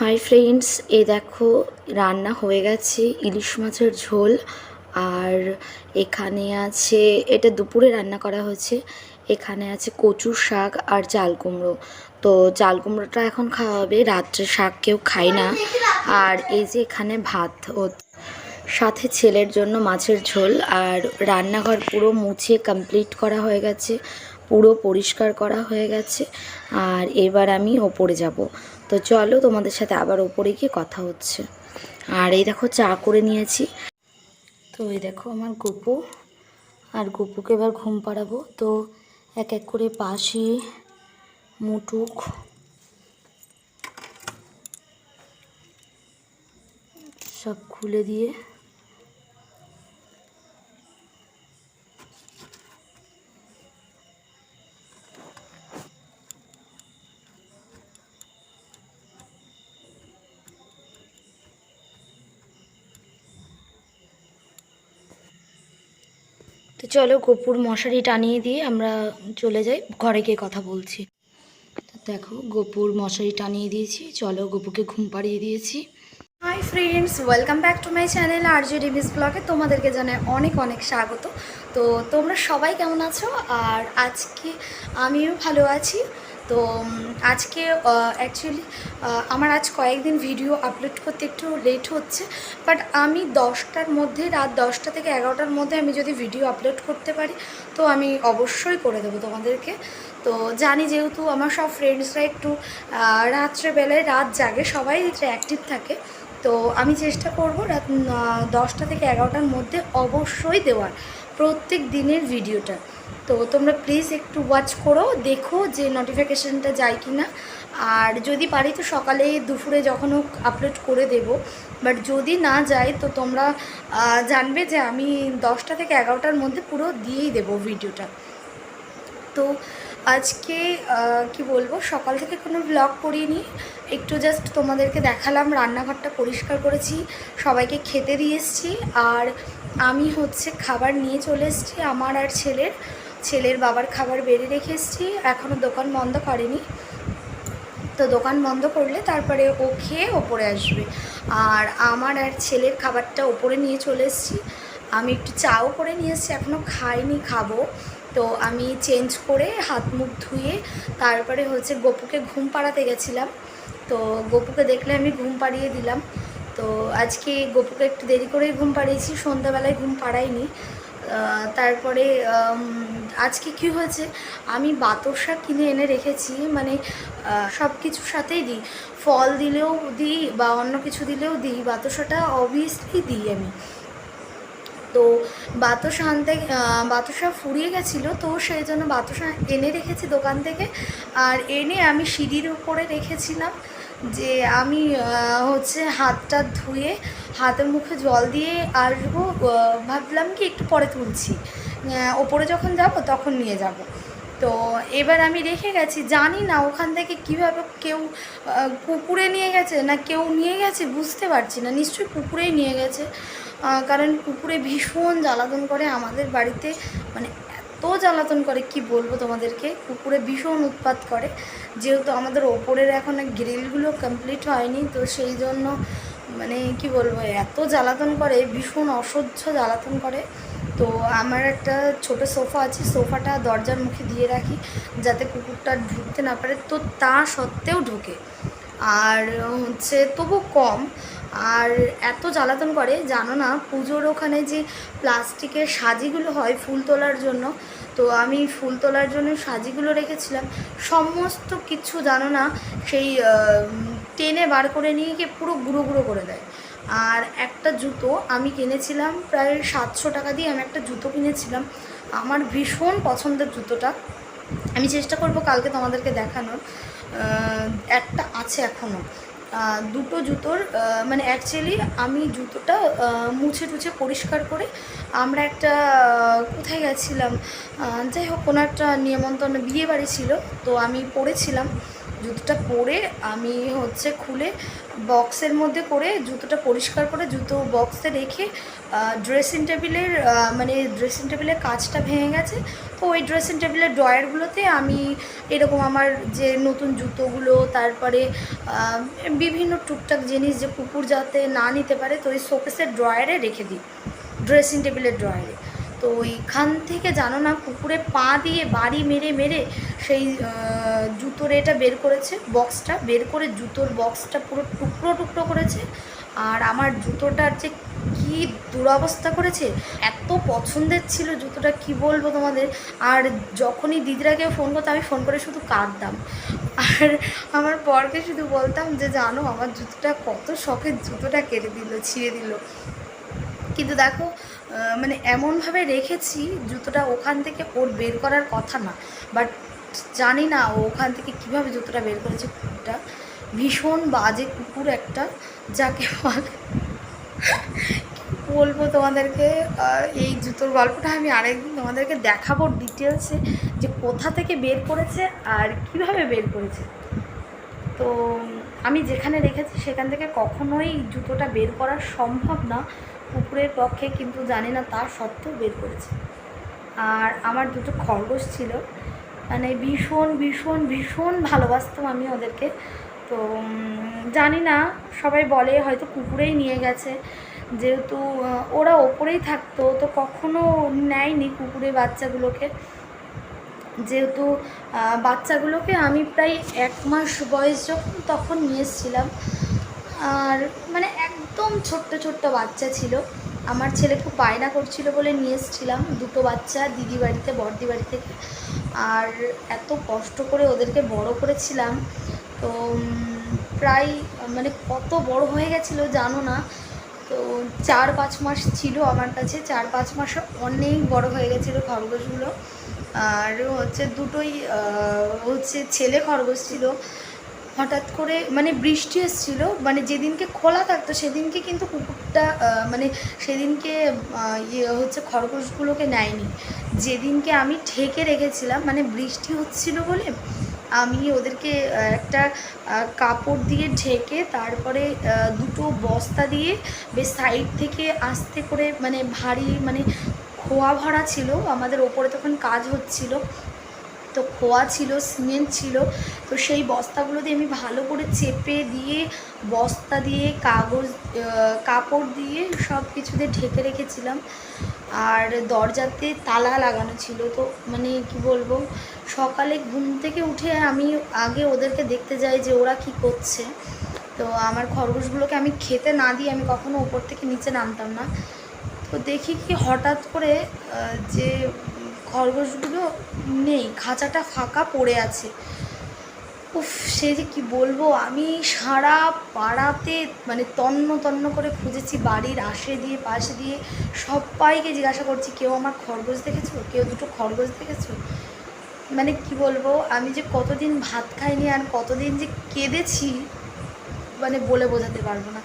Hi friends এ দেখো রান্না হয়ে গেছে, ইলিশ মাছের ঝোল। আর এখানে আছে, এটা দুপুরে রান্না করা হয়েছে। এখানে আছে কচুর শাক আর চাল কুমড়ো। তো চাল কুমড়োটা এখন খাওয়া হবে, রাত্রে শাক কেউ খায় না। আর এই যে এখানে ভাত ও সাথে ছেলের জন্য মাছের ঝোল। আর রান্নাঘর পুরো মুছে কমপ্লিট করা হয়ে গেছে। পুরো পরিষ্কার করা হয়ে গেছে। আর এবার আমি ওপরে যাব। তো চলো তোমাদের সাথে আবার ওপরে গিয়ে কথা হচ্ছে। আর এই দেখো চা করে নিয়েছি। তো এই দেখো আমার গপু। আর গপুকে এবার ঘুম পাড়াবো। তো এক এক করে পাশি, মুটুক, সব খুলে দিয়ে চলো গোপুর মশারি টানিয়ে দিয়ে আমরা চলে যাই। ঘরে গিয়ে কথা বলছি। দেখো, গোপুর মশারি টানিয়ে দিয়েছি। চলো গোপুকে ঘুম পাড়িয়ে দিয়েছি। Hi friends welcome back to my channel আর জে ডিভিস ব্লগে তোমাদেরকে জানাই অনেক অনেক স্বাগত। তো তোমরা সবাই কেমন আছো? আর আজকে আমিও ভালো আছি। তো আজকে অ্যাকচুয়ালি আমার আজ কয়েকদিন ভিডিও আপলোড করতে একটু লেট হচ্ছে বাট আমি দশটার মধ্যে, রাত দশটা থেকে এগারোটার মধ্যে আমি যদি ভিডিও আপলোড করতে পারি, তো আমি অবশ্যই করে দেবো তোমাদেরকে। তো জানি যেহেতু আমার সব ফ্রেন্ডসরা একটু রাত্রেবেলায় রাত জাগে, সবাই অ্যাক্টিভ থাকে, তো আমি চেষ্টা করব রাত দশটা থেকে এগারোটার মধ্যে অবশ্যই দেওয়ার। প্রত্যেক দিনের ভিডিওটা। তো তোমরা প্লিজ একটু ওয়াচ করো, দেখো যে নোটিফিকেশানটা যায় কি না আর যদি পারি তো সকালে দুপুরে যখন হোক আপলোড করে দেব। বাট যদি না যায় তো তোমরা জানবে যে আমি দশটা থেকে এগারোটার মধ্যে পুরো দিয়েই দেব ভিডিওটা। তো আজকে কি বলব, সকাল থেকে কোনো ব্লগ করিনি। একটু জাস্ট তোমাদেরকে দেখালাম, রান্নাঘরটা পরিষ্কার করেছি, সবাইকে খেতে দিয়ে এসেছি। আর আমি হচ্ছে খাবার নিয়ে চলে এসেছি, আমার আর ছেলের। ছেলের বাবার খাবার বেড়ে রেখে এসেছি এখনও দোকান বন্ধ করেনি। তো দোকান বন্ধ করলে তারপরে ও খেয়ে ওপরে আসবে। আর আমার আর ছেলের খাবারটা ওপরে নিয়ে চলে এসেছি। আমি একটু চাও করে নিয়ে এসেছি এখনও খাইনি, খাব। তো আমি চেঞ্জ করে হাত মুখ ধুয়ে তারপরে হচ্ছে গপুকে ঘুম পাড়াতে গেছিলাম। তো গপুকে দেখলে আমি ঘুম পাড়িয়ে দিলাম। তো আজকে গপুকে একটু দেরি করেই ঘুম পাড়িয়েছি, সন্ধ্যাবেলায় ঘুম পাড়াইনি। তারপরে আজকে কি হয়েছে? আমি বাতসা কিনে এনে রেখেছি মানে সব কিছুর সাথেই দিই। ফল দিলেও দিই বা অন্য কিছু দিলেও দিই বাতসাটা অবভিয়াসলি দিই আমি। তো বাতাসা আনতে বাতাসা ফুরিয়ে গেছিল, তো সেই জন্য বাতাসা এনে রেখেছি দোকান থেকে। আর এনে আমি সিঁড়ির উপরে রেখেছিলাম যে আমি হচ্ছে হাতটা ধুয়ে, হাতের মুখে জল দিয়ে আসব ভাবলাম কি একটু পরে তুলছি। ওপরে যখন যাব তখন নিয়ে যাব। তো এবার আমি রেখে গেছি, জানি না ওখান থেকে কীভাবে কেউ কুকুরে নিয়ে গেছে না কেউ নিয়ে গেছে, বুঝতে পারছি না। নিশ্চয়ই কুকুরেই নিয়ে গেছে। কারণ কুকুরে ভীষণ জ্বালাতন করে আমাদের বাড়িতে। মানে এত জ্বালাতন করে, কি বলব তোমাদেরকে? কুকুরে ভীষণ উৎপাত করে। যেহেতু আমাদের ওপরের এখন গ্রিলগুলো কমপ্লিট হয়নি, তো সেই জন্য মানে কি বলব, এত জ্বালাতন করে, ভীষণ অসহ্য জ্বালাতন করে। তো আমার একটা ছোট সোফা আছে, সোফাটা দরজার মুখে দিয়ে রাখি, যাতে কুকুরটা ঢুকতে না পারে। তো তা সত্ত্বেও ঢোকে। আর হচ্ছে তবু কম আর এত জ্বালাতন করে, জানো না, পুজোর ওখানে যে প্লাস্টিকের সাজিগুলো হয় ফুল তোলার জন্য, তো আমি ফুল তোলার জন্য সাজিগুলো রেখেছিলাম। সমস্ত কিছু, জানো না, সেই টেনে বার করে নিয়ে গিয়ে পুরো গুঁড়ো গুঁড়ো করে দেয়। আর একটা জুতো আমি কিনেছিলাম প্রায় সাতশো টাকা দিয়ে, আমি একটা জুতো কিনেছিলাম। আমার ভীষণ পছন্দের জুতোটা। আমি চেষ্টা করব কালকে তোমাদেরকে দেখানোর। একটা আছে এখনও দুটো জুতোর মানে অ্যাকচুয়ালি আমি জুতোটা মুছে টুছে পরিষ্কার করে আমরা একটা কোথায় গেছিলাম? যাই হোক, কোনো একটা নিমন্ত্রণ বিয়ে বাড়ি ছিল, তো আমি পড়েছিলাম। জুতোটা পরে আমি হচ্ছে খুলে বক্সের মধ্যে করে জুতোটা পরিষ্কার করে জুতো বক্সে রেখে ড্রেসিং টেবিলের মানে ড্রেসিং টেবিলের কাজটা ভেঙে গেছে। তো ওই ড্রেসিং টেবিলের ড্রয়ারগুলোতে আমি এরকম আমার যে নতুন জুতোগুলো, তারপরে বিভিন্ন টুকটাক জিনিস যে কুকুর যাতে না নিতে পারে, তো ওই শোকেসের ড্রয়ারে রেখে দিই। ড্রেসিং টেবিলের ড্রয়ারে। তো ওইখান থেকে জানো না কুকুরে পা দিয়ে বাড়ি মেরে মেরে সেই জুতোর এটা বের করেছে, বক্সটা বের করে জুতোর বক্সটা পুরো টুকরো টুকরো করেছে। আর আমার জুতোটার যে কি দুরবস্থা করেছে, এত পছন্দের ছিল জুতোটা, কি বলব তোমাদের? আর যখনই দিদিরাকে ফোন করতো আমি ফোন করে শুধু কাঁদতাম। আর আমার পরকে শুধু বলতাম যে, জানো, আমার জুতোটা কত শখের জুতোটা কেটে দিল, ছিঁড়ে দিল। কিন্তু দেখো মানে এমনভাবে রেখেছি জুতোটা ওখান থেকে ওর বের করার কথা না। বাট জানি না ও ওখান থেকে কীভাবে জুতোটা বের করেছে কুকুরটা ভীষণ বাজে কুকুর একটা, যাকে বলে বলব তোমাদেরকে এই জুতোর গল্পটা আমি আরেকদিন তোমাদেরকে দেখাবো ডিটেলসে যে কোথা থেকে বের করেছে আর কীভাবে বের করেছে। তো আমি যেখানে রেখেছি সেখান থেকে কখনোই জুতোটা বের করা সম্ভব না। কুকুরের পক্ষে কিন্তু জানি না তার সত্ত্বেও বের করেছে। আর আমার দুটো খরগোশ ছিল। মানে ভীষণ ভীষণ ভীষণ ভালোবাসতাম আমি ওদেরকে। তো জানি না, সবাই বলে হয়তো কুকুরেই নিয়ে গেছে। যেহেতু ওরা ওপরেই থাকতো, তো কখনো নেয়নি কুকুরের বাচ্চাগুলোকে। যেহেতু বাচ্চাগুলোকে আমি প্রায় এক মাস বয়স যখন, তখন নিয়ে এসেছিলাম। আর মানে একদম ছোট্ট ছোট্ট বাচ্চা ছিল। আমার ছেলে খুব বায়না করছিল বলে নিয়ে এসেছিলাম। দুটো বাচ্চা, দিদি বাড়িতে, বড়দি বাড়ি থেকে আর এত কষ্ট করে ওদেরকে বড় করেছিলাম। তো প্রায় মানে কত বড় হয়ে গেছিল জানো না। তো চার পাঁচ মাস ছিল আমার কাছে। চার পাঁচ মাসে অনেক বড় হয়ে গেছিল খরগোশগুলো। আর হচ্ছে দুটোই হচ্ছে ছেলে খরগোশ ছিল। হঠাৎ করে মানে বৃষ্টি এসেছিল মানে যেদিনকে খোলা থাকতো সেদিনকে কিন্তু কুকুরটা মানে সেদিনকে ইয়ে হচ্ছে খরগোশগুলোকে নেয়নি। যেদিনকে আমি ঢেকে রেখেছিলাম মানে বৃষ্টি হচ্ছিল বলে আমি ওদেরকে একটা কাপড় দিয়ে ঢেকে তারপরে দুটো বস্তা দিয়ে বেশ সাইড থেকে আস্তে করে মানে ভারী মানে খোয়া ভরা ছিল। আমাদের ওপরে তখন কাজ হচ্ছিল। তো খোয়া ছিল, সিমেন্ট ছিল। তো সেই বস্তাগুলো দিয়ে আমি ভালো করে চেপে দিয়ে, বস্তা দিয়ে, কাগজ কাপড় দিয়ে সব কিছু দিয়ে ঢেকে রেখেছিলাম। আর দরজাতে তালা লাগানো ছিল। তো মানে কি বলব, সকালে ঘুম থেকে উঠে আমি আগে ওদেরকে দেখতে যাই যে ওরা কি করছে। তো আমার খরগোশগুলোকে আমি খেতে না দিয়ে আমি কখনো ওপর থেকে নিচে নামতাম না। তো দেখি কি হঠাৎ করে যে খরগোশগুলো নেই, খাঁচাটা ফাঁকা পড়ে আছে। উফ, সে যে কি বলব? আমি সারা পাড়াতে মানে তন্ন তন্ন করে খুঁজেছি বাড়ির আশে দিয়ে পাশে দিয়ে। সবাইকে জিজ্ঞাসা করছি, কেউ আমার খরগোশ দেখেছ? কেউ দুটো খরগোশ দেখেছ? মানে কি বলব, আমি যে কতদিন ভাত খাইনি আর কতদিন যে কেঁদেছি মানে বলে বোঝাতে পারব না।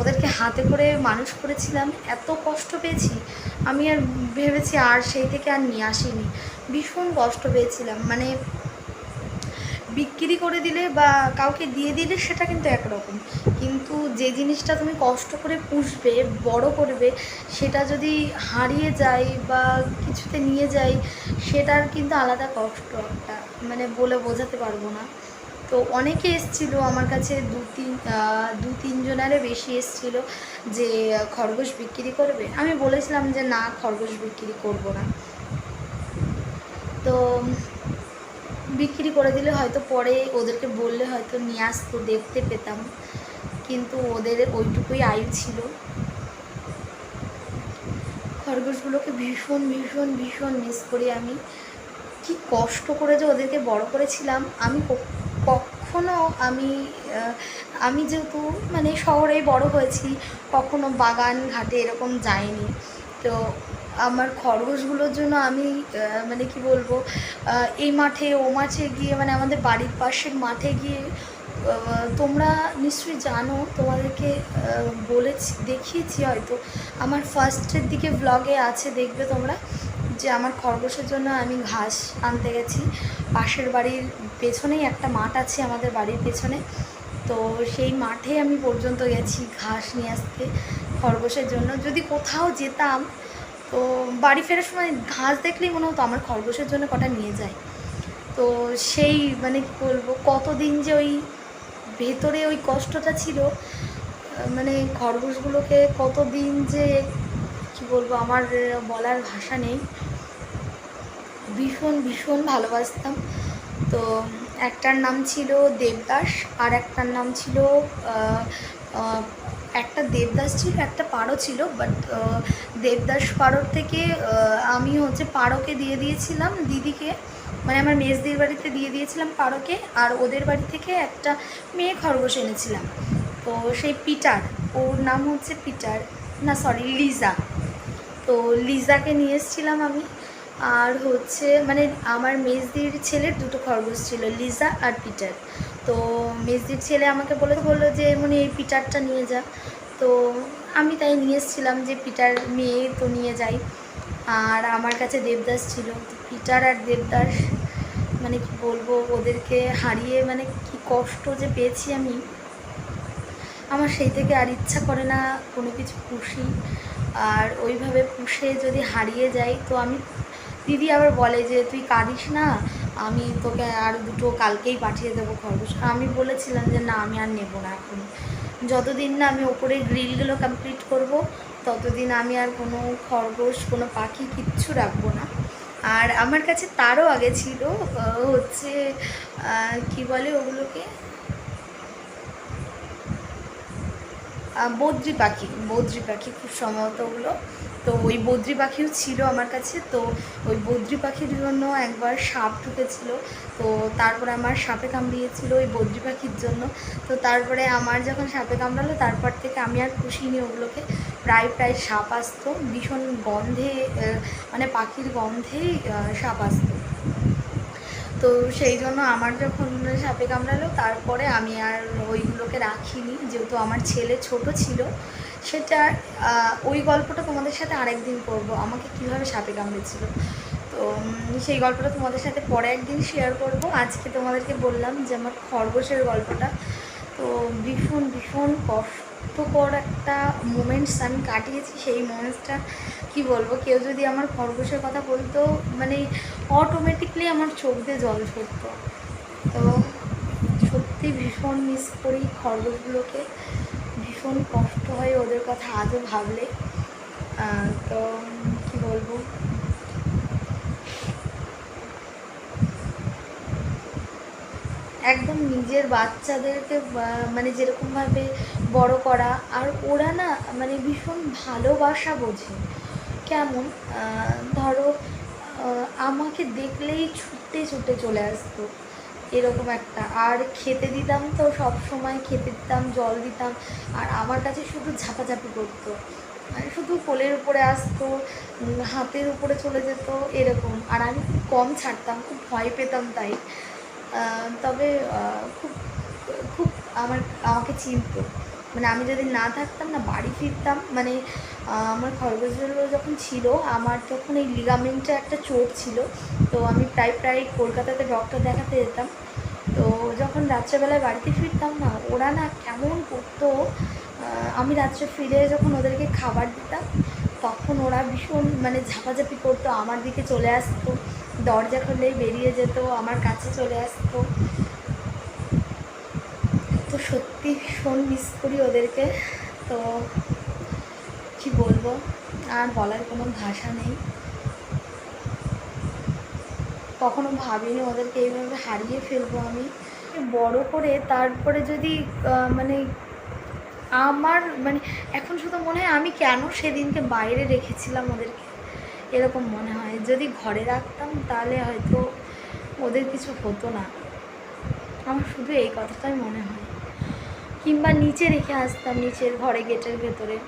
ওদেরকে হাতে করে মানুষ করেছিলাম, এত কষ্ট পেয়েছি। আমি আর ভেবেছি আর সেই থেকে আর নিয়ে আসিনি। ভীষণ কষ্ট পেয়েছিলাম। মানে বিক্রি করে দিলে বা কাউকে দিয়ে দিলে সেটা কিন্তু একরকম। কিন্তু যে জিনিসটা তুমি কষ্ট করে পুষবে, বড় করবে, সেটা যদি হারিয়ে যায় বা কিছুতে নিয়ে যায়, সেটার কিন্তু আলাদা কষ্ট একটা মানে বলে বোঝাতে পারব না। তো অনেকে এসছিল আমার কাছে, দু তিন দু তিনজনেরও বেশি এসছিল যে খরগোশ বিক্রি করবে। আমি বলেছিলাম যে না, খরগোশ বিক্রি করব না। তো বিক্রি করে দিলে হয়তো পরে ওদেরকে বললে হয়তো নিয়ে আসতো, দেখতে পেতাম। কিন্তু ওদের ওইটুকুই আয়ু ছিল। খরগোশগুলোকে ভীষণ ভীষণ ভীষণ মিস করি আমি। কি কষ্ট করে যে ওদেরকে বড় করেছিলাম। আমি কখনো আমি আমি যেহেতু মানে শহরেই বড় হয়েছি, কখনো বাগান ঘাটে এরকম যাইনি। তো আমার খরগোশগুলোর জন্য আমি মানে কি বলব এই মাঠে, ও মাঠে গিয়ে মানে আমাদের বাড়ির পাশের মাঠে গিয়ে তোমরা নিশ্চয়ই জানো, তোমাদেরকে বলেছি, দেখিয়েছি হয়তো, আমার ফার্স্টের দিকে ব্লগে আছে, দেখবে তোমরা, যে আমার খরগোশের জন্য আমি ঘাস আনতে গেছি। পাশের বাড়ির পেছনেই একটা মাঠ আছে, আমাদের বাড়ির পেছনে। তো সেই মাঠে আমি পর্যন্ত গেছি ঘাস নিয়ে আসতে, খরগোশের জন্য। যদি কোথাও যেতাম তো বাড়ি ফেরার সময় ঘাস দেখলেই মনে হতো আমার খরগোশের জন্য কটা নিয়ে যায়। তো সেই মানে কী বলব, কতদিন যে ওই ভেতরে ওই কষ্টটা ছিল মানে খরগোশগুলোকে কতদিন যে কি বলব, আমার বলার ভাষা নেই। ভীষণ ভীষণ ভালোবাসতাম। তো একটার নাম ছিল দেবদাস আর একটার নাম ছিল একটা দেবদাস ছিল, একটা পারো ছিল বাট দেবদাস পারোর থেকে আমি হচ্ছে পারোকে দিয়ে দিয়েছিলাম দিদিকে মানে আমার মেজদির বাড়িতে দিয়ে দিয়েছিলাম পারোকে, আর ওদের বাড়ি থেকে একটা মেয়ে খরগোশ এনেছিলাম। তো সেই পিটার, ওর নাম হচ্ছে পিটার, না সরি লিজা। তো লিজাকে নিয়ে এসেছিলাম আমি, আর হচ্ছে মানে আমার মেজদির ছেলের দুটো খরগোশ ছিল, লিজা আর পিটার। তো মেজদির ছেলে আমাকে বলে, বলল যে মানে এই পিটারটা নিয়ে যা। তো আমি তাই নিয়ে এসেছিলাম যে, পিটার মেয়ে তো নিয়ে যাই। আর আমার কাছে দেবদাস ছিল। পিটার আর দেবদাস মানে কি বলব, ওদেরকে হারিয়ে মানে কি কষ্ট যে পেয়েছি আমি, আমার সেই থেকে আর ইচ্ছা করে না কোনো কিছু পুষি। আর ওইভাবে পুষে যদি হারিয়ে যাই, তো আমি, দিদি আবার বলে যে, তুই কাঁদিস না আমি তোকে আর দুটো কালকেই পাঠিয়ে দেবো খরগোশ। আমি বলেছিলাম যে না, আমি আর নেব না এখন। যতদিন না আমি ওপরে গ্রিলগুলো কমপ্লিট করব, ততদিন আমি আর কোনো খরগোশ, কোনো পাখি কিচ্ছু রাখব না। আর আমার কাছে তারও আগে ছিল হচ্ছে কি বলে ওগুলোকে? বদ্রি পাখি বদ্রি পাখি খুব সম্ভবত ওগুলো। তো ওই বদ্রি পাখিও ছিল আমার কাছে, তো ওই বদ্রি পাখির জন্য একবার সাপ ঢুকেছিল, তো তারপরে আমার সাপে কামড়িয়েছিল ওই বদ্রি পাখির জন্য। তো তারপরে আমার যখন সাপে কামড়ালো, তারপর থেকে আমি আর পুষিনি ওগুলোকে। প্রায় প্রায় সাপ আসতো, ভীষণ গন্ধে মানে পাখির গন্ধেই সাপ আসতো। তো সেই জন্য আমার যখন সাপে কামড়ালো, তারপরে আমি আর ওইগুলোকে রাখিনি, যেহেতু আমার ছেলে ছোট ছিল। সেটা ওই গল্পটা তোমাদের সাথে আরেকদিন করব। আমাকে কীভাবে সাপে কামড়েছিল। তো সেই গল্পটা তোমাদের সাথে পরে একদিন শেয়ার করব। আজকে তোমাদেরকে বললাম যে আমার খরগোশের গল্পটা। তো ভীষণ ভীষণ কষ্টকর একটা মোমেন্টস আমি কাটিয়েছি। সেই মোমেন্টসটা কি বলব, কেউ যদি আমার খরগোশের কথা বলতো মানে অটোমেটিকলি আমার চোখ দিয়ে জল ঝরতো। তো সত্যি ভীষণ মিস করি খরগোশগুলোকে। ভীষণ কষ্ট হয় ওদের কথা আজও ভাবলে। তো কি বলব? একদম নিজের বাচ্চাদেরকে মানে যেরকমভাবে বড় করা, আর ওরা না মানে ভীষণ ভালোবাসা বোঝে। কেমন? ধরো আমাকে দেখলেই ছুটতে ছুটে চলে আসতো। এরকম একটা। আর খেতে দিতাম তো সব সময় খেতে দিতাম, জল দিতাম। আর আমার কাছে শুধু ঝাঁপাঝাঁপি করতো। মানে শুধু কোলের উপরে আসতো হাতের উপরে চলে যেত, এরকম। আর আমি খুব কম ছাড়তাম, খুব ভয় পেতাম তাই। তবে খুব খুব আমার, আমাকে চিনতো। মানে আমি যদি না থাকতাম না, বাড়ি ফিরতাম মানে আমার খরগোশগুলো যখন ছিল, আমার তখন এই লিগামেন্টে একটা চোট ছিল। তো আমি প্রায় প্রায় কলকাতাতে ডক্টর দেখাতে যেতাম। তো যখন রাত্রেবেলায় বাড়িতে ফিরতাম না, ওরা না কেমন করতো আমি রাত্রে ফিরে যখন ওদেরকে খাবার দিতাম, তখন ওরা ভীষণ মানে ঝাপাঝাপি করতো, আমার দিকে চলে আসতো, দরজা খুললেই বেরিয়ে যেত, আমার কাছে চলে আসতো। তো সত্যি ভীষণ মিস করি ওদেরকে। তো কি বলব? আর বলার কোনো ভাষা নেই। কখনো ভাবিনি ওদেরকে এইভাবে হারিয়ে ফেলব আমি। বড় করে তারপরে যদি মানে আমার মানে এখন শুধু মনে হয় আমি কেন সেদিনকে বাইরে রেখেছিলাম ওদেরকে? এরকম মনে হয়। যদি ঘরে রাখতাম তাহলে হয়তো ওদের কিছু হতো না। আমার শুধু এই কথাটাই মনে হয়। কিংবা নিচে রেখে আসতাম, নিচের ঘরে, গেটের ভেতরে।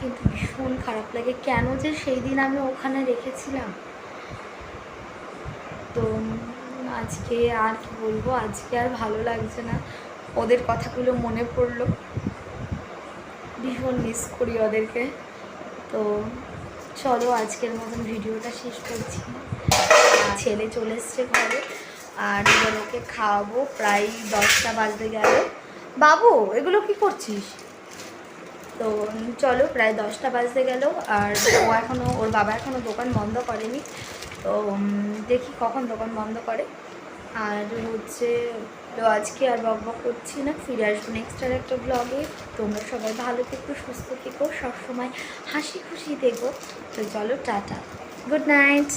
কিন্তু ভীষণ খারাপ লাগে। কেন যে সেই দিন আমি ওখানে রেখেছিলাম? তো আজকে আর কি বলব? আজকে আর ভালো লাগছে না। ওদের কথাগুলো মনে পড়ল। ভীষণ মিস করি ওদেরকে। তো চলো আজকের মতন ভিডিওটা শেষ করছি। ছেলে চলে এসছে ঘরে। আর এবার ওকে খাওয়াবো, প্রায় দশটা বাজতে গেল। বাবু, এগুলো কি করছিস? তো চলো, প্রায় দশটা বাজতে গেল, আর ও এখনও ওর বাবা এখনও দোকান বন্ধ করেনি। তো দেখি কখন দোকান বন্ধ করে। আর হচ্ছে, তো আজকে আর বক বক করছি না। ফিরে আসব নেক্সট আর একটা ব্লগে তোমরা সবাই ভালো থেকো, সুস্থ থেকো, সবসময় হাসি খুশি থেকো। তো চলো, টাটা। Good night